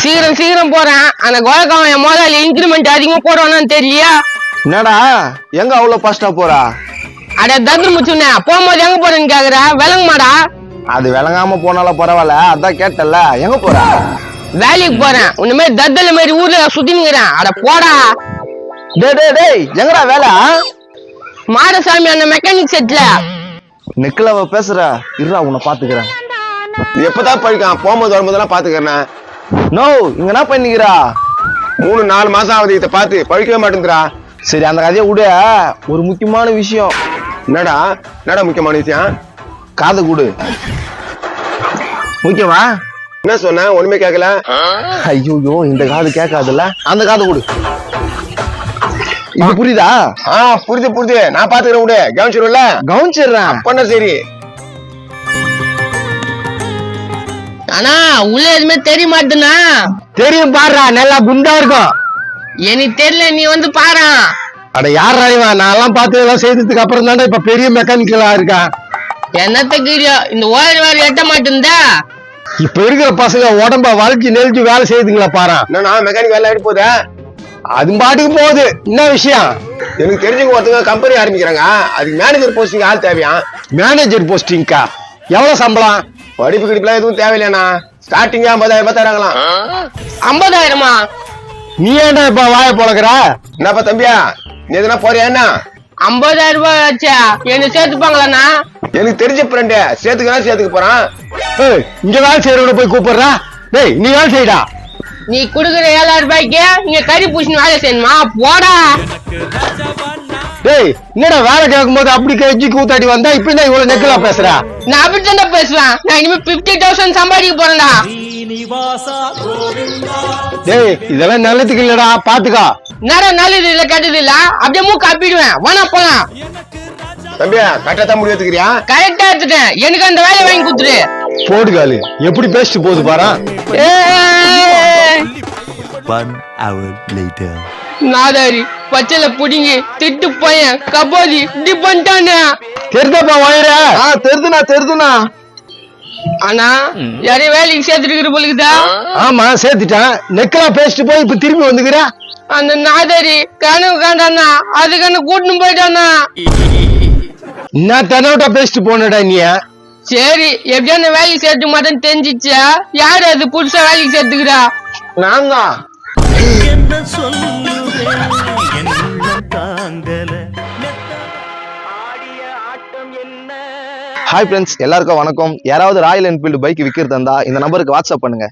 சீக்கிரம் சீக்கிரம் போறேன் அந்த கோலக்காவன் என் முதலாளி இன்க்ரிமெண்ட் அதிகமா போடுவானான்னு தெரியலையா? என்னடா எங்க அவ்வளவு ஃபாஸ்டா போறா? அட தத்து முச்சுனே போகும்போது எங்க போறேன்னு கேக்குற? விளங்க மாடா அது விளங்காம போனாலும் பரவாயில்ல அதான் கேட்டல எங்க போறா? வேலைக்கு போறேன். உன்ன மாதிரி தத்தல மாதிரி ஊர்ல சுத்தினுங்கிறேன் அட போடா. டேய் டேய் டேய் எங்கடா வேலை? மாடசாமி அந்த மெக்கானிக் செட்ல நெக்கில் அவ பேசுற. இருடா உன்னை பாத்துக்கிறேன் எப்பதான் படிக்கான் போகும்போது வரும்போதெல்லாம் பாத்துக்கிறேன் நோ இங்க என்ன பண்ணிக்கிறா? மூணு நாலு மாசம் ஆகுது இதை பார்த்து. பழிக்கவே மாட்டேங்கிறா. சரி அந்த கதையை விட. ஒரு முக்கியமான விஷயம். என்னடா? என்னடா முக்கியமான விஷயம்? காது கூடு. ஓகேவா என்ன சொன்ன? ஒண்ணுமே கேட்கல ஐயோ இந்த காது கேட்காதுல்ல? அந்த காது கொடு. இது புரியுதா? ஆ புரியுது புரியுது. நான் பாத்துக்கிறேன் விடு. கவனிச்சிரும்ல? கவனிச்சிடுறேன். பண்ண சரி? ஆனா உள்ள எதுவுமே தெரிய மாட்டேனா தெரியும் பாடுறா நல்லா குண்டா இருக்கும். எனக்கு தெரியல நீ வந்து பாரு. அட யார் இவன்? நான் எல்லாம் பார்த்து எல்லாம் செய்ததுக்கு அப்புறம் தானே இப்ப பெரிய மெக்கானிக்கலா இருக்கான். என்னத்த கீரியா இந்த ஓயர் வேற எட்ட மாட்டேன்தா இப்ப இருக்கிற பசங்க உடம்ப வளைச்சு நெளிச்சு வேலை செய்யுதுங்களா பாரு. என்னண்ணா மெக்கானிக் வேலை ஆயிட்டு போதா அது பாட்டுக்கு போகுது. என்ன விஷயம்? எனக்கு தெரிஞ்சவங்க ஒருத்தவங்க கம்பெனி ஆரம்பிக்கிறாங்க. அதுக்கு மேனேஜர் போஸ்டிங் ஆள் தேவையா? மேனேஜர் போஸ்டிங்கா எவ்வளவு சம்பளம்? படிப்பு கிடிப்புலாம் எதுவும் தேவையில்லைண்ணா. ஸ்டார்டிங்கே ஐம்பதாயிரம் ரூபாய் தராங்களாம். ஐம்பதாயிரமா? நீ ஏன்டா இப்ப வாய பொழக்கிற? என்னப்பா தம்பியா? நீ எதுனா போறியா என்ன? ஐம்பதாயிரம் ரூபாய் ஆச்சா என்ன சேர்த்துப்பாங்களாண்ணா? எனக்கு தெரிஞ்ச ஃப்ரெண்டு சேர்த்துக்கலாம் சேர்த்துக்க போறான். ஏய், இங்க வேலை செய்யறவன போய் கூப்பிடுறா? டேய் நீ வேலை செய்டா. நீ குடுக்குற ஏழாயிரம் ரூபாய்க்கு இங்க கறி பூசின வேலை செய்யணுமா? போடா. டேய் என்னடா வேலை கேட்கும் போது அப்படி கெஞ்சி கூத்தாடி வந்தா இப்ப என்ன இவ்வளவு நெக்கலா பேசுற? நான் அப்படித்தான் பேசுவேன். நான் இனிமே பிப்டி தௌசண்ட் சம்பாதிக்க போறேன்டா. டேய் இதெல்லாம் நல்லதுக்கு இல்லடா பாத்துக்கா. நேரம் நல்லது இல்ல கெட்டது இல்ல? அப்படியே மூக்கு அப்பிடுவேன். வேணா போலாம். தம்பியா கரெக்டா தான் முடிவு எடுத்துக்கிறியா கரெக்டா எடுத்துட்டேன். எனக்கு அந்த வேலையை வாங்கி கொடுத்துரு போடுகாலு எப்படி பேசிட்டு போகுது பாரா. One hour later. நாதாரி பச்சைல புடிங்கி திட்டு பையன் கபோதி இப்படி பண்ணிட்டானே. தெரிதப்பா வயிற ஆ தெரிதுனா தெரிதுனா ஆனா யாரையும் வேலைக்கு சேர்த்துட்டு போலுக்குதா? ஆமா சேர்த்துட்டேன். நெக்கலா பேசிட்டு போய் இப்ப திரும்பி வந்துக்கிற? அந்த நாதாரி கனவு காண்டானா? அதுக்கான கூட்டின்னு போயிட்டானா? நான் தெனவிட்டா பேசிட்டு போனடா நீ? சரி எப்படியா அந்த வேலைக்கு சேர்த்து மாட்டேன்னு தெரிஞ்சிச்சா? யாரு அது புதுசா வேலைக்கு சேர்த்துக்கிறா? நான் தான் ஹாய் ஃப்ரெண்ட்ஸ் எல்லாருக்கும் வணக்கம். யாராவது ராயல் என்ஃபீல்டு பைக் விற்கிறதா இருந்தா இந்த நம்பருக்கு வாட்ஸ்அப் பண்ணுங்க.